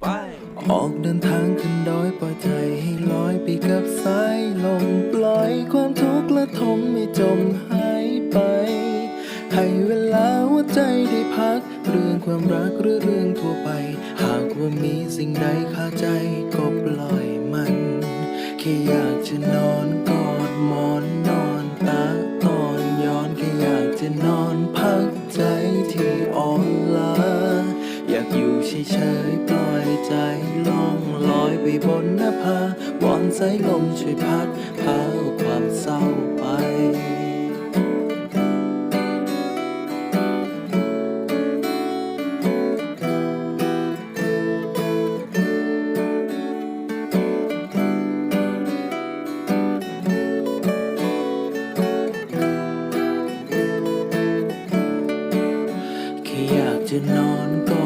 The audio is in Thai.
ไป ออกเดินทางขึ้นดอยปล่อยใจให้ลอยไปกับสายลมปล่อยความทุกข์และทมให้จมหายไป ให้เวลาหัวใจได้พัก เรื่องความรักหรือเรื่องทั่วไป หากว่ามีสิ่งใดคาใจก็ปล่อยมัน แค่อยากจะนอนกอดหมอนนอนตาตอนย้อนแค่อยากจะนอนพักใจที่อ่อนล้า เฉยปล่อยใจล่องลอยไปบนหน้าผาวอนสายลมช่วยพัดพาความเศร้าไปอยากจะนอนก่อน